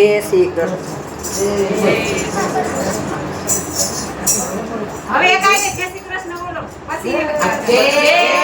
જય શ્રી કૃષ્ણ હવે શ્રી કૃષ્ણ બોલો પછી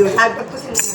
Deus, sabe?